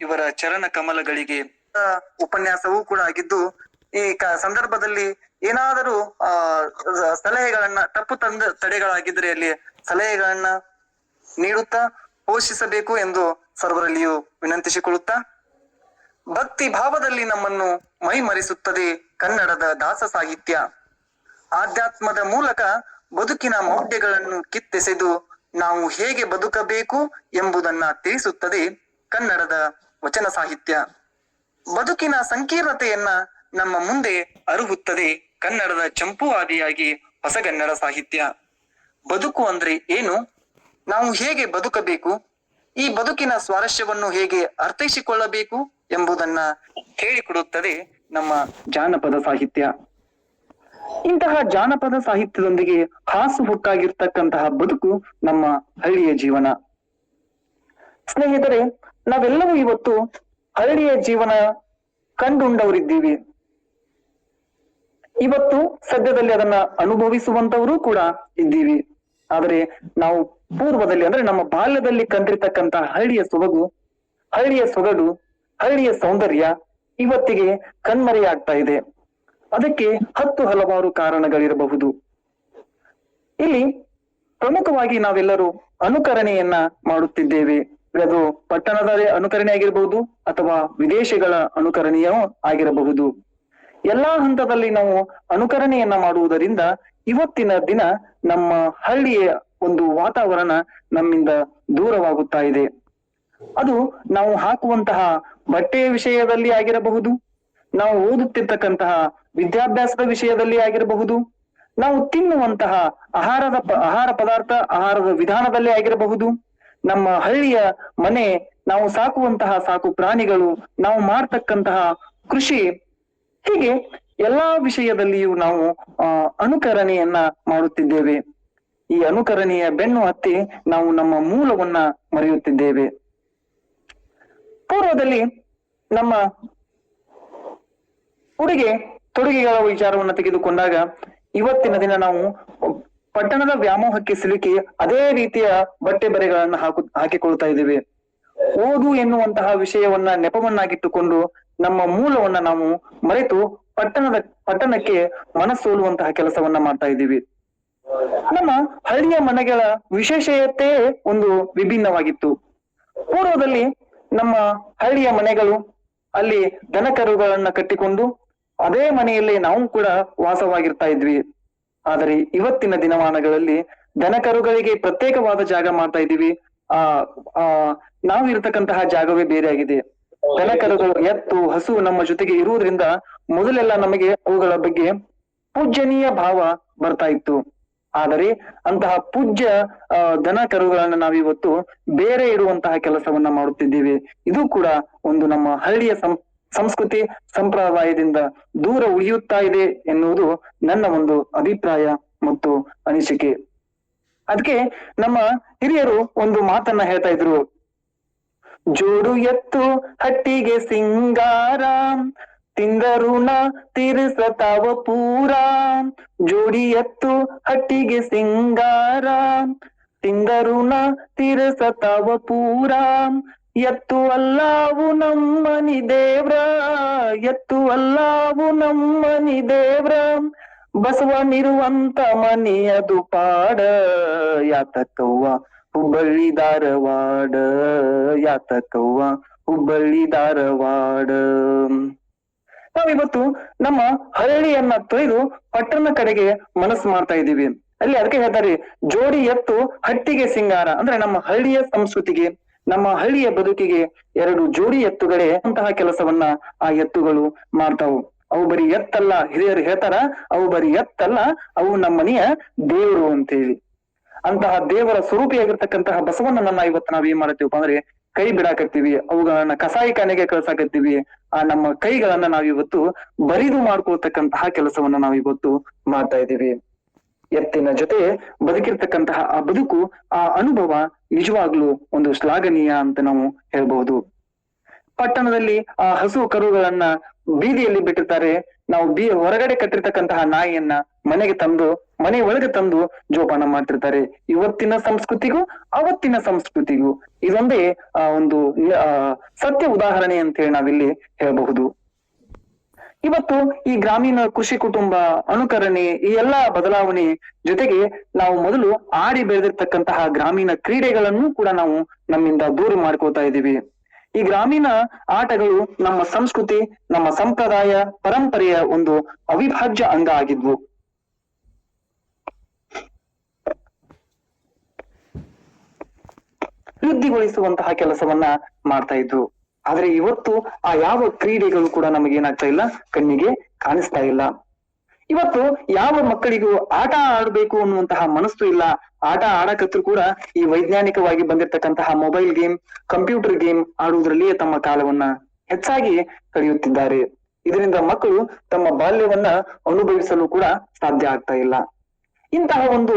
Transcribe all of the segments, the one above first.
ಇವರ ಚರಣ ಕಮಲಗಳಿಗೆ ಉಪನ್ಯಾಸವೂ ಕೂಡ ಆಗಿದ್ದು, ಈ ಸಂದರ್ಭದಲ್ಲಿ ಏನಾದರೂ, ಆ ಸಲಹೆಗಳನ್ನ, ತಪ್ಪು ತಂದ, ತಡೆಗಳಾಗಿದ್ರೆ ಅಲ್ಲಿ ಸಲಹೆಗಳನ್ನ ನೀಡುತ್ತಾ ಪೋಷಿಸಬೇಕು ಎಂದು ಸರ್ವರಲ್ಲಿಯೂ ವಿನಂತಿಸಿಕೊಳ್ಳುತ್ತಾ, ಭಕ್ತಿ ಭಾವದಲ್ಲಿ ನಮ್ಮನ್ನು ಮೈಮರಿಸುತ್ತದೆ ಕನ್ನಡದ ದಾಸ ಸಾಹಿತ್ಯ. ಆಧ್ಯಾತ್ಮದ ಮೂಲಕ ಬದುಕಿನ ಮೌಢ್ಯಗಳನ್ನು ಕಿತ್ತೆಸೆದು ನಾವು ಹೇಗೆ ಬದುಕಬೇಕು ಎಂಬುದನ್ನ ತಿಳಿಸುತ್ತದೆ. ಕನ್ನಡದ ವಚನ ಸಾಹಿತ್ಯ. ಬದುಕಿನ ಸಂಕೀರ್ಣತೆಯನ್ನ ನಮ್ಮ ಮುಂದೆ ಅರುಹುತ್ತದೆ ಕನ್ನಡದ ಚಂಪು ಆದಿಯಾಗಿ ಹೊಸಗನ್ನಡ ಸಾಹಿತ್ಯ. ಬದುಕು ಅಂದ್ರೆ ಏನು? ನಾವು ಹೇಗೆ ಬದುಕಬೇಕು? ಈ ಬದುಕಿನ ಸ್ವಾರಸ್ಯವನ್ನು ಹೇಗೆ ಅರ್ಥೈಸಿಕೊಳ್ಳಬೇಕು ಎಂಬುದನ್ನ ಹೇಳಿಕೊಡುತ್ತದೆ ನಮ್ಮ ಜಾನಪದ ಸಾಹಿತ್ಯ. ಇಂತಹ ಜಾನಪದ ಸಾಹಿತ್ಯದೊಂದಿಗೆ ಹಾಸು ಹುಟ್ಟಾಗಿರ್ತಕ್ಕಂತಹ ಬದುಕು ನಮ್ಮ ಹಳ್ಳಿಯ ಜೀವನ. ಸ್ನೇಹಿತರೆ ನಾವೆಲ್ಲವೂ ಇವತ್ತು ಹಳ್ಳಿಯ ಜೀವನ ಕಂಡುಂಡವರಿದ್ದೀವಿ. ಇವತ್ತು ಸದ್ಯದಲ್ಲಿ ಅದನ್ನ ಅನುಭವಿಸುವಂತವರು ಕೂಡ ಇದ್ದೀವಿ. ಆದರೆ ನಾವು ಪೂರ್ವದಲ್ಲಿ ಅಂದ್ರೆ ನಮ್ಮ ಬಾಲ್ಯದಲ್ಲಿ ಕಂಡಿರ್ತಕ್ಕಂತಹ ಹಳ್ಳಿಯ ಸೊಬಗು ಹಳ್ಳಿಯ ಸೊಗಡು ಹಳ್ಳಿಯ ಸೌಂದರ್ಯ ಇವತ್ತಿಗೆ ಕಣ್ಮರೆಯಾಗ್ತಾ ಇದೆ. ಅದಕ್ಕೆ ಹತ್ತು ಹಲವಾರು ಕಾರಣಗಳಿರಬಹುದು. ಇಲ್ಲಿ ಪ್ರಮುಖವಾಗಿ ನಾವೆಲ್ಲರೂ ಅನುಕರಣೆಯನ್ನ ಮಾಡುತ್ತಿದ್ದೇವೆ. ಅದು ಪಟ್ಟಣದ ಅನುಕರಣೆ ಆಗಿರಬಹುದು ಅಥವಾ ವಿದೇಶಗಳ ಅನುಕರಣೆಯೂ ಆಗಿರಬಹುದು. ಎಲ್ಲಾ ಹಂತದಲ್ಲಿ ನಾವು ಅನುಕರಣೆಯನ್ನ ಮಾಡುವುದರಿಂದ ಇವತ್ತಿನ ದಿನ ನಮ್ಮ ಹಳ್ಳಿಯ ಒಂದು ವಾತಾವರಣ ನಮ್ಮಿಂದ ದೂರವಾಗುತ್ತಾ ಇದೆ. ಅದು ನಾವು ಹಾಕುವಂತಹ ಬಟ್ಟೆಯ ವಿಷಯದಲ್ಲಿ ಆಗಿರಬಹುದು, ನಾವು ಓದುತ್ತಿರ್ತಕ್ಕಂತಹ ವಿದ್ಯಾಭ್ಯಾಸದ ವಿಷಯದಲ್ಲಿ ಆಗಿರಬಹುದು, ನಾವು ತಿನ್ನುವಂತಹ ಆಹಾರದ ಆಹಾರ ಪದಾರ್ಥ, ಆಹಾರದ ವಿಧಾನದಲ್ಲಿ ಆಗಿರಬಹುದು. ನಮ್ಮ ಹಳ್ಳಿಯ ಮನೆ ನಾವು ಸಾಕುವಂತಹ ಸಾಕು ಪ್ರಾಣಿಗಳು, ನಾವು ಮಾಡ್ತಕ್ಕಂತಹ ಕೃಷಿ, ಹೀಗೆ ಎಲ್ಲಾ ವಿಷಯದಲ್ಲಿಯೂ ನಾವು ಅನುಕರಣೆಯನ್ನ ಮಾಡುತ್ತಿದ್ದೇವೆ. ಈ ಅನುಕರಣೆಯ ಬೆನ್ನು ಹತ್ತಿ ನಾವು ನಮ್ಮ ಮೂಲವನ್ನ ಮರೆಯುತ್ತಿದ್ದೇವೆ. ಪೂರ್ವದಲ್ಲಿ ನಮ್ಮ ಉಡುಗೆ, ತೊಡುಗೆಗಳ ವಿಚಾರವನ್ನ ತೆಗೆದುಕೊಂಡಾಗ ಇವತ್ತಿನ ದಿನ ನಾವು ಪಟ್ಟಣದ ವ್ಯಾಮೋಹಕ್ಕೆ ಸಿಲುಕಿ ಅದೇ ರೀತಿಯ ಬಟ್ಟೆ ಬರೆಗಳನ್ನು ಹಾಕು, ಹಾಕಿಕೊಳ್ತಾ ಇದ್ದೀವಿ. ಓದು ಎನ್ನುವಂತಹ ವಿಷಯವನ್ನ ನೆಪವನ್ನಾಗಿಟ್ಟುಕೊಂಡು ನಮ್ಮ ಮೂಲವನ್ನ ನಾವು ಮರೆತು ಪಟ್ಟಣದ, ಪಟ್ಟಣಕ್ಕೆ ಮನಸ್ಸೋಲುವಂತಹ ಕೆಲಸವನ್ನ ಮಾಡ್ತಾ ಇದ್ದೀವಿ. ನಮ್ಮ ಹಳ್ಳಿಯ ಮನೆಗಳ ವಿಶೇಷತೆ ಒಂದು ವಿಭಿನ್ನವಾಗಿತ್ತು. ಪೂರ್ವದಲ್ಲಿ ನಮ್ಮ ಹಳ್ಳಿಯ ಮನೆಗಳು ಅಲ್ಲಿ ದನಕರುಗಳನ್ನ ಕಟ್ಟಿಕೊಂಡು ಅದೇ ಮನೆಯಲ್ಲಿ ನಾವು ಕೂಡ ವಾಸವಾಗಿರ್ತಾ ಇದ್ವಿ. ಆದರೆ ಇವತ್ತಿನ ದಿನಮಾನಗಳಲ್ಲಿ ದನಕರುಗಳಿಗೆ ಪ್ರತ್ಯೇಕವಾದ ಜಾಗ ಮಾಡ್ತಾ ಇದ್ದೀವಿ. ಆ ಆ ನಾವಿರ್ತಕ್ಕಂತಹ ಜಾಗವೇ ಬೇರೆ ಆಗಿದೆ. ದನಕರುಗಳು ಎತ್ತು ಹಸು ನಮ್ಮ ಜೊತೆಗೆ ಇರುವುದರಿಂದ ಮೊದಲೆಲ್ಲ ನಮಗೆ ಅವುಗಳ ಬಗ್ಗೆ ಪೂಜ್ಯನೀಯ ಭಾವ ಬರ್ತಾ ಇತ್ತು. ಆದರೆ ಅಂತಹ ಪೂಜ್ಯ ಆ, ದನ ಕರುಗಳನ್ನ ನಾವಿವತ್ತು ಬೇರೆ ಇರುವಂತಹ ಕೆಲಸವನ್ನ ಮಾಡುತ್ತಿದ್ದೇವೆ. ಇದು ಕೂಡ ಒಂದು ನಮ್ಮ ಹಳ್ಳಿಯ ಸಂ ಸಂಸ್ಕೃತಿ ಸಂಪ್ರದಾಯದಿಂದ ದೂರ ಉಳಿಯುತ್ತಾ ಇದೆ ಎನ್ನುವುದು ನನ್ನ ಒಂದು ಅಭಿಪ್ರಾಯ ಮತ್ತು ಅನಿಸಿಕೆ. ಅದಕ್ಕೆ ನಮ್ಮ ಹಿರಿಯರು ಒಂದು ಮಾತನ್ನ ಹೇಳ್ತಾ ಇದ್ರು. ಜೋಡು ಎತ್ತು ಹಟ್ಟಿಗೆ ಸಿಂಗಾರ, ತಿಂದರುಣ ತೀರಿಸತಾವ ಪೂರ. ಜೋಡಿ ಎತ್ತು ಹಟ್ಟಿಗೆ ಸಿಂಗಾರ, ತಿಂದರುಣ ತೀರಿಸತಾವ ಪೂರ. ಎತ್ತು ಅಲ್ಲಾವು ನಮ್ಮನಿ ದೇವ್ರ ಎತ್ತು ಅಲ್ಲಾವು ನಮ್ಮನಿ ದೇವ್ರ. ಬಸವನಿರುವಂತ ಮನೆಯದು ಪಾಡ, ಯಾತಕವ್ವ ಹುಬ್ಬಳ್ಳಿ ಧಾರವಾಡ, ಯಾತಕವ್ವ ಹುಬ್ಬಳ್ಳಿ ಧಾರವಾಡ. ನಾವಿವತ್ತು ನಮ್ಮ ಹಳ್ಳಿಯನ್ನ ತೊಯ್ದು ಪಟ್ಟಣ ಕಡೆಗೆ ಮನಸ್ಸು ಮಾಡ್ತಾ ಇದ್ದೀವಿ. ಅಲ್ಲಿ ಅದಕ್ಕೆ ಹೇಳ್ತಾರೆ, ಜೋಡಿ ಎತ್ತು ಹಟ್ಟಿಗೆ ಸಿಂಗಾರ. ಅಂದ್ರೆ ನಮ್ಮ ಹಳ್ಳಿಯ ಸಂಸ್ಕೃತಿಗೆ ನಮ್ಮ ಹಳ್ಳಿಯ ಬದುಕಿಗೆ ಎರಡು ಜೋಡಿ ಎತ್ತುಗಳೇ ಅಂತಹ ಕೆಲಸವನ್ನ ಆ ಎತ್ತುಗಳು ಮಾಡ್ತಾವು. ಅವು ಬರೀ ಎತ್ತಲ್ಲ, ಹಿರಿಯರು ಹೇಳ್ತಾರ, ಅವು ಬರೀ ಎತ್ತಲ್ಲ, ಅವು ನಮ್ಮನೆಯ ದೇವರು ದೇವರು ಅಂತೇಳಿ. ಅಂತಹ ದೇವರ ಸ್ವರೂಪಿಯಾಗಿರ್ತಕ್ಕಂತಹ ಬಸವಣ್ಣನನ್ನ ಇವತ್ತು ನಾವ್ ಏನ್ ಮಾಡತ್ತೀವಪ್ಪ ಅಂದ್ರೆ ಕೈ ಬಿಡಾಕತ್ತೀವಿ, ಅವುಗಳನ್ನ ಕಸಾಯಿಖಾನೆಗೆ ಕಳ್ಸಾಕತ್ತೀವಿ, ಆ ನಮ್ಮ ಕೈಗಳನ್ನ ನಾವಿವತ್ತು ಬರಿದು ಮಾಡ್ಕೊಳ್ತಕ್ಕಂತಹ ಕೆಲಸವನ್ನ ನಾವಿವತ್ತು ಮಾಡ್ತಾ ಇದ್ದೀವಿ. ಎತ್ತಿನ ಜೊತೆ ಬದುಕಿರ್ತಕ್ಕಂತಹ ಆ ಬದುಕು, ಆ ಅನುಭವ ನಿಜವಾಗ್ಲೂ ಒಂದು ಶ್ಲಾಘನೀಯ ಅಂತ ನಾವು ಹೇಳ್ಬಹುದು. ಪಟ್ಟಣದಲ್ಲಿ ಆ ಹಸು ಕರುಗಳನ್ನ ಬೀದಿಯಲ್ಲಿ ಬಿಟ್ಟಿರ್ತಾರೆ. ನಾವು ಬಿ ಹೊರಗಡೆ ಕಟ್ಟಿರ್ತಕ್ಕಂತಹ ನಾಯಿಯನ್ನ ಮನೆಗೆ ತಂದು, ಮನೆ ಒಳಗೆ ತಂದು ಜೋಪಾನ ಮಾಡ್ತಿರ್ತಾರೆ. ಇವತ್ತಿನ ಸಂಸ್ಕೃತಿಗೂ, ಅವತ್ತಿನ ಸಂಸ್ಕೃತಿಗೂ ಇದೊಂದೇ ಆ ಒಂದು ಸತ್ಯ ಉದಾಹರಣೆ ಅಂತ ಹೇಳಿ ನಾವಿಲ್ಲಿ ಹೇಳಬಹುದು. ಇವತ್ತು ಈ ಗ್ರಾಮೀಣ ಕೃಷಿ ಕುಟುಂಬ ಅನುಕರಣೆ, ಈ ಎಲ್ಲಾ ಬದಲಾವಣೆ ಜೊತೆಗೆ ನಾವು ಮೊದಲು ಆಡಿ ಬೆಳೆದಿರ್ತಕ್ಕಂತಹ ಗ್ರಾಮೀಣ ಕ್ರೀಡೆಗಳನ್ನು ಕೂಡ ನಾವು ನಮ್ಮಿಂದ ದೂರ ಮಾಡ್ಕೋತಾ ಇದ್ದೀವಿ. ಈ ಗ್ರಾಮೀಣ ಆಟಗಳು ನಮ್ಮ ಸಂಸ್ಕೃತಿ, ನಮ್ಮ ಸಂಪ್ರದಾಯ, ಪರಂಪರೆಯ ಒಂದು ಅವಿಭಾಜ್ಯ ಅಂಗ ಆಗಿದ್ವು. ವೃದ್ಧಿಗೊಳಿಸುವಂತಹ ಕೆಲಸವನ್ನ ಮಾಡ್ತಾ ಇದ್ರು ಆದ್ರೆ ಇವತ್ತು ಆ ಯಾವ ಕ್ರೀಡೆಗಳು ಕೂಡ ನಮಗೆ ಏನಾಗ್ತಾ ಇಲ್ಲ, ಕಣ್ಣಿಗೆ ಕಾಣಿಸ್ತಾ ಇಲ್ಲ. ಇವತ್ತು ಯಾವ ಮಕ್ಕಳಿಗೂ ಆಟ ಆಡಬೇಕು ಅನ್ನುವಂತಹ ಮನಸ್ಸು ಇಲ್ಲ. ಆಟ ಆಡಕತ್ರು ಕೂಡ ಈ ವೈಜ್ಞಾನಿಕವಾಗಿ ಬಂದಿರತಕ್ಕಂತಹ ಮೊಬೈಲ್ ಗೇಮ್ ಕಂಪ್ಯೂಟರ್ ಗೇಮ್ ಆಡುವುದರಲ್ಲಿಯೇ ತಮ್ಮ ಕಾಲವನ್ನ ಹೆಚ್ಚಾಗಿ ಕಳೆಯುತ್ತಿದ್ದಾರೆ. ಇದರಿಂದ ಮಕ್ಕಳು ತಮ್ಮ ಬಾಲ್ಯವನ್ನ ಅನುಭವಿಸಲು ಕೂಡ ಸಾಧ್ಯ ಆಗ್ತಾ ಇಲ್ಲ. ಇಂತಹ ಒಂದು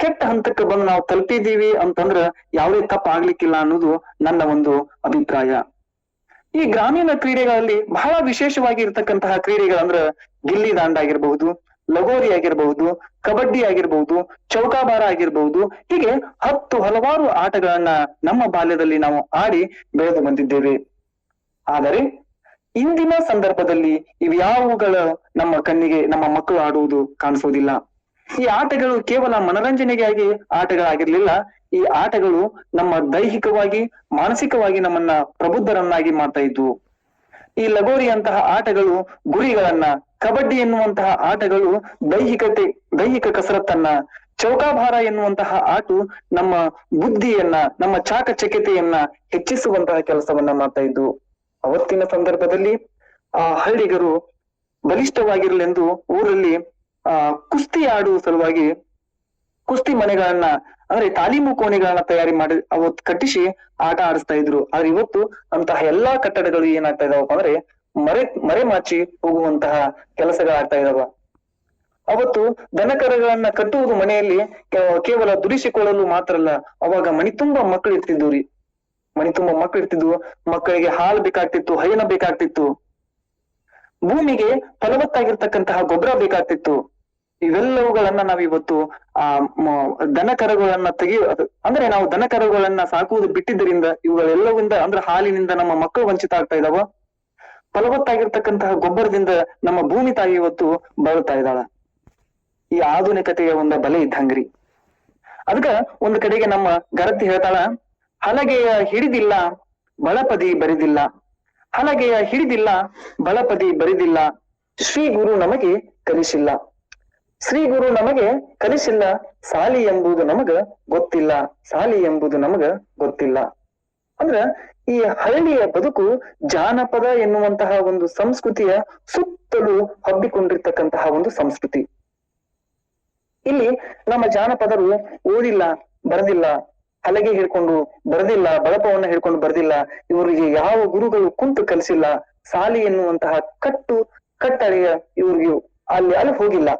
ಕೆಟ್ಟ ಹಂತಕ್ಕೆ ಬಂದು ನಾವು ತಲುಪಿದೀವಿ ಅಂತಂದ್ರ ಯಾವುದೇ ತಪ್ಪಾಗ್ಲಿಕ್ಕಿಲ್ಲ ಅನ್ನೋದು ನನ್ನ ಒಂದು ಅಭಿಪ್ರಾಯ. ಈ ಗ್ರಾಮೀಣ ಕ್ರೀಡೆಗಳಲ್ಲಿ ಬಹಳ ವಿಶೇಷವಾಗಿ ಇರ್ತಕ್ಕಂತಹ ಕ್ರೀಡೆಗಳಂದ್ರ ಗಿಲ್ಲಿ ದಾಂಡ ಆಗಿರಬಹುದು, ಲಗೋರಿ ಆಗಿರಬಹುದು, ಕಬಡ್ಡಿ ಆಗಿರಬಹುದು, ಚೌಕಾಬಾರ ಆಗಿರಬಹುದು, ಹೀಗೆ ಹತ್ತು ಹಲವಾರು ಆಟಗಳನ್ನ ನಮ್ಮ ಬಾಲ್ಯದಲ್ಲಿ ನಾವು ಆಡಿ ಬೆಳೆದು ಬಂದಿದ್ದೇವೆ. ಆದರೆ ಇಂದಿನ ಸಂದರ್ಭದಲ್ಲಿ ಇವ್ಯಾವುಗಳ ನಮ್ಮ ಕಣ್ಣಿಗೆ, ನಮ್ಮ ಮಕ್ಕಳು ಆಡುವುದು ಕಾಣಿಸೋದಿಲ್ಲ ಈ ಆಟಗಳು ಕೇವಲ ಮನರಂಜನೆಗಾಗಿ ಆಟಗಳಾಗಿರ್ಲಿಲ್ಲ ಈ ಆಟಗಳು ನಮ್ಮ ದೈಹಿಕವಾಗಿ, ಮಾನಸಿಕವಾಗಿ ನಮ್ಮನ್ನ ಪ್ರಬುದ್ಧರನ್ನಾಗಿ ಮಾಡ್ತಾ ಇದ್ವು. ಈ ಲಗೋರಿಯಂತಹ ಆಟಗಳು ಗುರಿಗಳನ್ನ, ಕಬಡ್ಡಿ ಎನ್ನುವಂತಹ ಆಟಗಳು ದೈಹಿಕತೆ, ದೈಹಿಕ ಕಸರತ್ತನ್ನ, ಚೌಕಾಭಾರ ಎನ್ನುವಂತಹ ಆಟು ನಮ್ಮ ಬುದ್ಧಿಯನ್ನ, ನಮ್ಮ ಚಾಕಚಕ್ಯತೆಯನ್ನ ಹೆಚ್ಚಿಸುವಂತಹ ಕೆಲಸವನ್ನ ಮಾಡ್ತಾ ಇದ್ವು. ಅವತ್ತಿನ ಸಂದರ್ಭದಲ್ಲಿ ಆ ಹಳ್ಳಿಗರು ಬಲಿಷ್ಠವಾಗಿರಲೆಂದು ಊರಲ್ಲಿ, ಆ ಕುಸ್ತಿ ಆಡುವ ಸಲುವಾಗಿ ಕುಸ್ತಿ ಮನೆಗಳನ್ನ ಅಂದ್ರೆ ತಾಲೀಮು ಕೋಣೆಗಳನ್ನ ತಯಾರಿ ಮಾಡಿ ಅವತ್ತು ಕಟ್ಟಿಸಿ ಆಟ ಆಡಿಸ್ತಾ ಇದ್ರು. ಆದ್ರೆ ಇವತ್ತು ಅಂತಹ ಎಲ್ಲಾ ಕಟ್ಟಡಗಳು ಏನಾಗ್ತಾ ಇದಾವಪ್ಪ ಅಂದ್ರೆ ಮರೆ ಮರೆಮಾಚಿ ಹೋಗುವಂತಹ ಕೆಲಸಗಳಾಗ್ತಾ ಇದಾವ. ಅವತ್ತು ದನಕರಗಳನ್ನ ಕಟ್ಟುವುದು ಮನೆಯಲ್ಲಿ ಕೇವಲ ದುಡಿಸಿಕೊಳ್ಳಲು ಮಾತ್ರ ಅಲ್ಲ, ಅವಾಗ ಮನಿ ತುಂಬಾ ಮಕ್ಕಳು ಇರ್ತಿದ್ವು ರೀ. ಮನಿ ತುಂಬಾ ಮಕ್ಕಳು ಇರ್ತಿದ್ವು. ಮಕ್ಕಳಿಗೆ ಹಾಲು ಬೇಕಾಗ್ತಿತ್ತು ಹೈನ ಬೇಕಾಗ್ತಿತ್ತು. ಭೂಮಿಗೆ ಫಲವತ್ತಾಗಿರ್ತಕ್ಕಂತಹ ಗೊಬ್ಬರ ಬೇಕಾಗ್ತಿತ್ತು. ಇವೆಲ್ಲವುಗಳನ್ನ ನಾವಿವತ್ತು, ಆ ದನಕರುಗಳನ್ನ ತೆಗೆಯ ಅಂದ್ರೆ ನಾವು ದನಕರುಗಳನ್ನ ಸಾಕುವುದು ಬಿಟ್ಟಿದ್ದರಿಂದ ಇವುಗಳೆಲ್ಲವಿಂದ ಅಂದ್ರೆ ಹಾಲಿನಿಂದ ನಮ್ಮ ಮಕ್ಕಳು ವಂಚಿತ ಆಗ್ತಾ ಇದಾವ ಫಲವತ್ತಾಗಿರ್ತಕ್ಕಂತಹ ಗೊಬ್ಬರದಿಂದ ನಮ್ಮ ಭೂಮಿ ತಾಯಿ ಇವತ್ತು ಬಳಲ್ತಾ ಇದ್ದಾಳ. ಈ ಆಧುನಿಕತೆಯ ಒಂದು ಬಲೆ ಇದ್ದಂಗ್ರಿ. ಅದಕ್ಕ ಒಂದ್ ಕಡೆಗೆ ನಮ್ಮ ಗರತಿ ಹೇಳ್ತಾಳ, ಹಲಗೆಯ ಹಿಡಿದಿಲ್ಲ, ಬಳಪದಿ ಬರಿದಿಲ್ಲ. ಹಲಗೆಯ ಹಿಡಿದಿಲ್ಲ, ಬಳಪದಿ ಬರಿದಿಲ್ಲ. ಶ್ರೀ ಗುರು ನಮಗೆ ಕಲಿಸಿಲ್ಲ. ಶ್ರೀ ಗುರು ನಮಗೆ ಕಲಿಸಿಲ್ಲ ಸಾಲಿ ಎಂಬುದು ನಮಗ ಗೊತ್ತಿಲ್ಲ, ಸಾಲಿ ಎಂಬುದು ನಮಗ ಗೊತ್ತಿಲ್ಲ. ಅಂದ್ರ ಈ ಹಳ್ಳಿಯ ಬದುಕು ಜಾನಪದ ಎನ್ನುವಂತಹ ಒಂದು ಸಂಸ್ಕೃತಿಯ ಸುತ್ತಲೂ ಹಬ್ಬಿಕೊಂಡಿರ್ತಕ್ಕಂತಹ ಒಂದು ಸಂಸ್ಕೃತಿ. ಇಲ್ಲಿ ನಮ್ಮ ಜಾನಪದರು ಓದಿಲ್ಲ, ಬರೆದಿಲ್ಲ, ಹಲಗೆ ಹಿಡ್ಕೊಂಡು ಬರೆದಿಲ್ಲ, ಬಳಪವನ್ನ ಹಿಡ್ಕೊಂಡು ಬರೆದಿಲ್ಲ, ಇವರಿಗೆ ಯಾವ ಗುರುಗಳು ಕುಂತು ಕಲಿಸಿಲ್ಲ, ಸಾಲಿ ಎನ್ನುವಂತಹ ಕಟ್ಟು, ಕಟ್ಟಳೆಯ ಇವ್ರಿಗೆ ಅಲ್ಲಿ ಅಲ್ಲಿ ಹೋಗಿಲ್ಲ.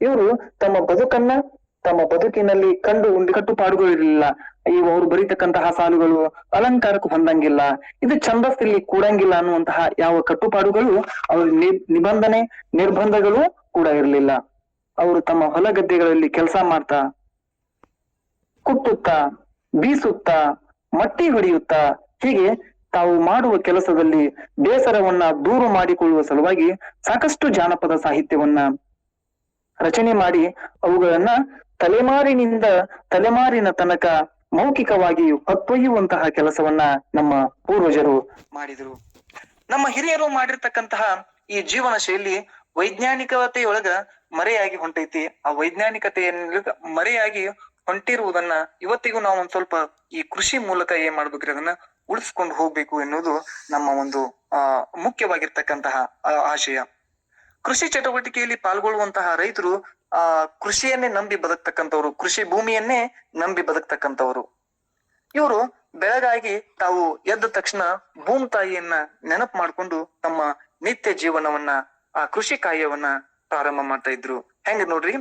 ಇವರು ತಮ್ಮ ಬದುಕನ್ನ ತಮ್ಮ ಬದುಕಿನಲ್ಲಿ ಕಂಡು ಉಂಡಿ ಕಟ್ಟುಪಾಡುಗಳು ಇರಲಿಲ್ಲ ಇವು ಅವ್ರು ಬರೀತಕ್ಕಂತಹ ಸಾಲುಗಳು ಅಲಂಕಾರಕ್ಕೂ ಹೊಂದಂಗಿಲ್ಲ ಇದು ಛಂದಸ್ಸಲ್ಲಿ ಕೂಡಂಗಿಲ್ಲ ಅನ್ನುವಂತಹ ಯಾವ ಕಟ್ಟುಪಾಡುಗಳು ಅವರ ನಿಬಂಧನೆ, ನಿರ್ಬಂಧಗಳು ಕೂಡ ಇರಲಿಲ್ಲ. ಅವರು ತಮ್ಮ ಹೊಲ ಗದ್ದೆಗಳಲ್ಲಿ ಕೆಲಸ ಮಾಡ್ತಾ ಕುಟ್ಟುತ್ತಾ ಬೀಸುತ್ತಾ, ಮಟ್ಟಿ ಹೊಡೆಯುತ್ತಾ, ಹೀಗೆ ತಾವು ಮಾಡುವ ಕೆಲಸದಲ್ಲಿ ಬೇಸರವನ್ನ ದೂರು ಮಾಡಿಕೊಳ್ಳುವ ಸಲುವಾಗಿ ಸಾಕಷ್ಟು ಜಾನಪದ ಸಾಹಿತ್ಯವನ್ನ ರಚನೆ ಮಾಡಿ ಅವುಗಳನ್ನ ತಲೆಮಾರಿನಿಂದ ತಲೆಮಾರಿನ ತನಕ ಮೌಖಿಕವಾಗಿ ಹೊತ್ತೊಯ್ಯುವಂತಹ ಕೆಲಸವನ್ನ ನಮ್ಮ ಪೂರ್ವಜರು ಮಾಡಿದರು. ನಮ್ಮ ಹಿರಿಯರು ಮಾಡಿರ್ತಕ್ಕಂತಹ ಈ ಜೀವನ ಶೈಲಿ ವೈಜ್ಞಾನಿಕತೆಯೊಳಗ ಮರೆಯಾಗಿ ಹೊಂಟೈತಿ. ಆ ವೈಜ್ಞಾನಿಕತೆಯನ್ನು ಮರೆಯಾಗಿ ಹೊಂಟಿರುವುದನ್ನ ಇವತ್ತಿಗೂ ನಾವು ಒಂದ್ ಸ್ವಲ್ಪ ಈ ಕೃಷಿ ಮೂಲಕ ಏನ್ ಮಾಡ್ಬೇಕ್ರಿ? ಅದನ್ನ ಉಳಿಸ್ಕೊಂಡು ಹೋಗ್ಬೇಕು ಎನ್ನುವುದು ನಮ್ಮ ಒಂದು, ಆ, ಮುಖ್ಯವಾಗಿರ್ತಕ್ಕಂತಹ ಆಶಯ. ಕೃಷಿ ಚಟುವಟಿಕೆಯಲ್ಲಿ ಪಾಲ್ಗೊಳ್ಳುವಂತಹ ರೈತರು, ಆ, ಕೃಷಿಯನ್ನೇ ನಂಬಿ ಬದುಕ್ತಕ್ಕಂಥವ್ರು, ಕೃಷಿ ಭೂಮಿಯನ್ನೇ ನಂಬಿ ಬದುಕ್ತಕ್ಕಂಥವ್ರು. ಇವರು ಬೆಳಗಾಗಿ ತಾವು ಎದ್ದ ತಕ್ಷಣ ಭೂಮಿ ತಾಯಿಯನ್ನ ನೆನಪು ಮಾಡ್ಕೊಂಡು ತಮ್ಮ ನಿತ್ಯ ಜೀವನವನ್ನ, ಆ ಕೃಷಿ ಕಾರ್ಯವನ್ನ ಪ್ರಾರಂಭ ಮಾಡ್ತಾ ಇದ್ರು. ಹೆಂಗ ನೋಡ್ರಿ?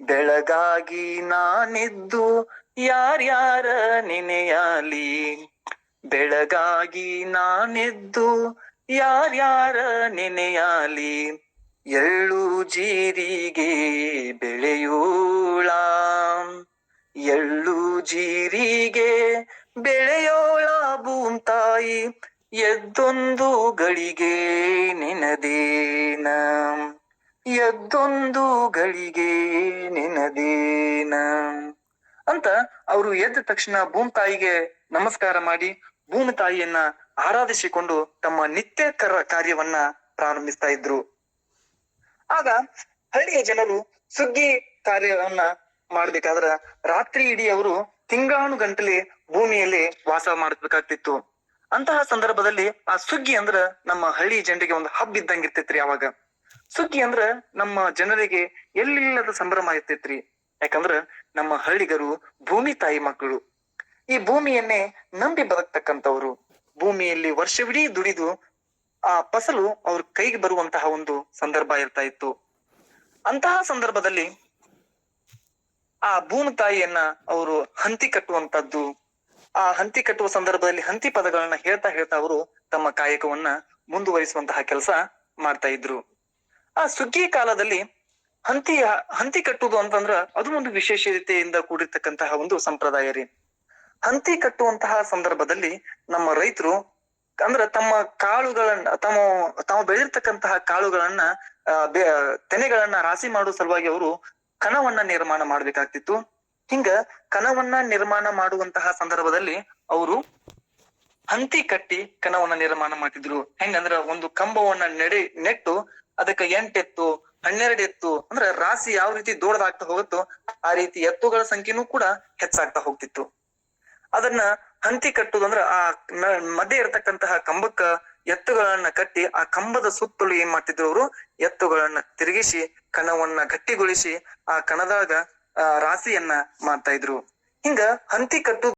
ಬೆಳಗಾಗಿ ನಾನೆದ್ದು ಯಾರ್ಯಾರ ನೆನೆಯಾಲಿ? ಬೆಳಗಾಗಿ ನಾನೆದ್ದು ಯಾರ್ಯಾರ ನೆನೆಯಾಲಿ? ಎಳ್ಳು ಜೀರಿಗೆ ಬೆಳೆಯೋಳ? ಎಳ್ಳು ಜೀರಿಗೆ ಬೆಳೆಯೋಳ ಭೂಮ್ತಾಯಿ? ಎದ್ದೊಂದು ಗಳಿಗೆ ನಿನದೇನ? ಎದ್ದೊಂದು ಗಳಿಗೆ ನಿನದೇನ? ಅಂತ ಅವರು ಎದ್ದ ತಕ್ಷಣ ಭೂಮ್ ತಾಯಿಗೆ ನಮಸ್ಕಾರ ಮಾಡಿ ಭೂಮಿ ತಾಯಿಯನ್ನ ಆರಾಧಿಸಿಕೊಂಡು ತಮ್ಮ ನಿತ್ಯ ಕರ ಕಾರ್ಯವನ್ನ ಪ್ರಾರಂಭಿಸ್ತಾ ಇದ್ರು. ಆಗ ಹಳ್ಳಿಯ ಜನರು ಸುಗ್ಗಿ ಕಾರ್ಯವನ್ನ ಮಾಡ್ಬೇಕಾದ್ರ ರಾತ್ರಿ ಇಡೀ ಅವರು ತಿಂಗಾಣು ಗಂಟಲೆ ಭೂಮಿಯಲ್ಲಿ ವಾಸ ಮಾಡಬೇಕಾಗ್ತಿತ್ತು. ಅಂತಹ ಸಂದರ್ಭದಲ್ಲಿ ಆ ಸುಗ್ಗಿ ಅಂದ್ರ ನಮ್ಮ ಹಳ್ಳಿ ಜನರಿಗೆ ಒಂದು ಹಬ್ಬ ಇದ್ದಂಗ ಇರ್ತೈತ್ರಿ ಅವಾಗ. ಸುಗ್ಗಿ ಅಂದ್ರ ನಮ್ಮ ಜನರಿಗೆ ಎಲ್ಲಿಲ್ಲದ ಸಂಭ್ರಮ ಇರ್ತೈತ್ರಿ. ಯಾಕಂದ್ರ ನಮ್ಮ ಹಳ್ಳಿಗರು ಭೂಮಿ ತಾಯಿ ಮಕ್ಕಳು. ಈ ಭೂಮಿಯನ್ನೇ ನಂಬಿ ಬದುಕ್ತಕ್ಕಂಥವ್ರು. ಭೂಮಿಯಲ್ಲಿ ವರ್ಷವಿಡೀ ದುಡಿದು ಆ ಫಸಲು ಅವ್ರ ಕೈಗೆ ಬರುವಂತಹ ಒಂದು ಸಂದರ್ಭ ಇರ್ತಾ ಇತ್ತು. ಅಂತಹ ಸಂದರ್ಭದಲ್ಲಿ ಆ ಭೂಮಿ ತಾಯಿಯನ್ನ ಅವರು ಹಂತಿ ಕಟ್ಟುವಂತದ್ದು, ಆ ಹಂತಿ ಕಟ್ಟುವ ಸಂದರ್ಭದಲ್ಲಿ ಹಂತಿ ಪದಗಳನ್ನ ಹೇಳ್ತಾ ಹೇಳ್ತಾ ಅವರು ತಮ್ಮ ಕಾಯಕವನ್ನ ಮುಂದುವರಿಸುವಂತಹ ಕೆಲಸ ಮಾಡ್ತಾ ಇದ್ರು. ಆ ಸುಗ್ಗಿ ಕಾಲದಲ್ಲಿ ಹಂತಿ ಹಂತಿ ಕಟ್ಟುವುದು ಅಂತಂದ್ರ ಅದು ಒಂದು ವಿಶೇಷತೆಯಿಂದ ಕೂಡಿರ್ತಕ್ಕಂತಹ ಒಂದು ಸಂಪ್ರದಾಯ ರೀ. ಹಂತಿ ಕಟ್ಟುವಂತಹ ಸಂದರ್ಭದಲ್ಲಿ ನಮ್ಮ ರೈತರು ಅಂದ್ರ ತಮ್ಮ ಕಾಳುಗಳನ್ನ, ತಮ್ಮ, ತಾವು ಬೆಳೆದಿರ್ತಕ್ಕಂತಹ ಕಾಳುಗಳನ್ನ ತೆನೆಗಳನ್ನ ರಾಶಿ ಮಾಡುವ ಸಲುವಾಗಿ ಅವರು ಕಣವನ್ನ ನಿರ್ಮಾಣ ಮಾಡ್ಬೇಕಾಗ್ತಿತ್ತು. ಹಿಂಗ ಕಣವನ್ನ ನಿರ್ಮಾಣ ಮಾಡುವಂತಹ ಸಂದರ್ಭದಲ್ಲಿ ಅವರು ಹಂತಿ ಕಟ್ಟಿ ಕಣವನ್ನ ನಿರ್ಮಾಣ ಮಾಡ್ತಿದ್ರು. ಹೆಂಗಂದ್ರ ಒಂದು ಕಂಬವನ್ನ ನೆಡೆ, ನೆಟ್ಟು ಅದಕ್ಕೆ ಎಂಟೆತ್ತು ಹನ್ನೆರಡು ಎತ್ತು ಅಂದ್ರೆ ರಾಶಿ ಯಾವ ರೀತಿ ದೊಡ್ಡದಾಗ್ತಾ ಹೋಗುತ್ತೋ ಆ ರೀತಿ ಎತ್ತುಗಳ ಸಂಖ್ಯೆನೂ ಕೂಡ ಹೆಚ್ಚಾಗ್ತಾ ಹೋಗ್ತಿತ್ತು. ಅದನ್ನ ಹಂತಿ ಕಟ್ಟುದಂದ್ರ ಆ ಮಧ್ಯೆ ಇರತಕ್ಕಂತಹ ಕಂಬಕ್ಕ ಎತ್ತುಗಳನ್ನ ಕಟ್ಟಿ ಆ ಕಂಬದ ಸುತ್ತಲೂ ಏನ್ ಮಾಡ್ತಿದ್ರು ಅವರು? ಎತ್ತುಗಳನ್ನ ತಿರುಗಿಸಿ, ಕಣವನ್ನ ಗಟ್ಟಿಗೊಳಿಸಿ ಆ ಕಣದಾಗ ಆ ರಾಶಿಯನ್ನ ಮಾಡ್ತಾ ಇದ್ರು. ಹಿಂಗ ಹಂತಿ ಕಟ್ಟು